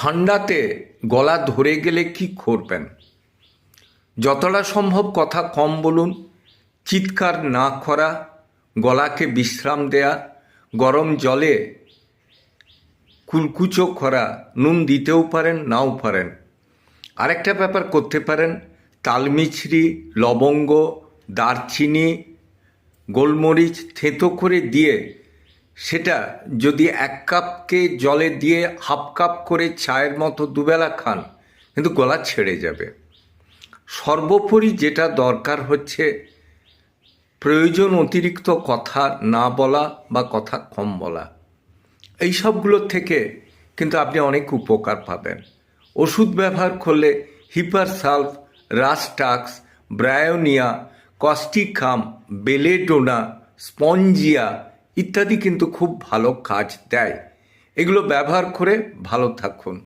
ঠান্ডাতে গলা ধরে গেলে কি করবেন? যতটা সম্ভব কথা কম বলুন, চিৎকার না করা, গলাকে বিশ্রাম দেয়া, গরম জলে কুলকুচো করা, নুন দিতেও পারেন, নাও পারেন। আরেকটা ব্যাপার করতে পারেন, তালমিছরি, লবঙ্গ, দারচিনি, গোলমরিচ থেঁতো করে দিয়ে সেটা যদি এক কাপকে জলে দিয়ে হাফ কাপ করে চায়ের মতো দুবেলা খান, কিন্তু গলা ছেড়ে যাবে। সর্বোপরি যেটা দরকার হচ্ছে প্রয়োজন অতিরিক্ত কথা না বলা বা কথা কম বলা। এই সবগুলোর থেকে কিন্তু আপনি অনেক উপকার পাবেন। ওষুধ ব্যবহার করলে hepar hepar sulph, rhus tox, bryonia, causticum, belladonna, spongia ইত্যাদি কিন্তু খুব ভালো কাজ দেয়। এগুলো ব্যবহার করে ভালো থাকুন।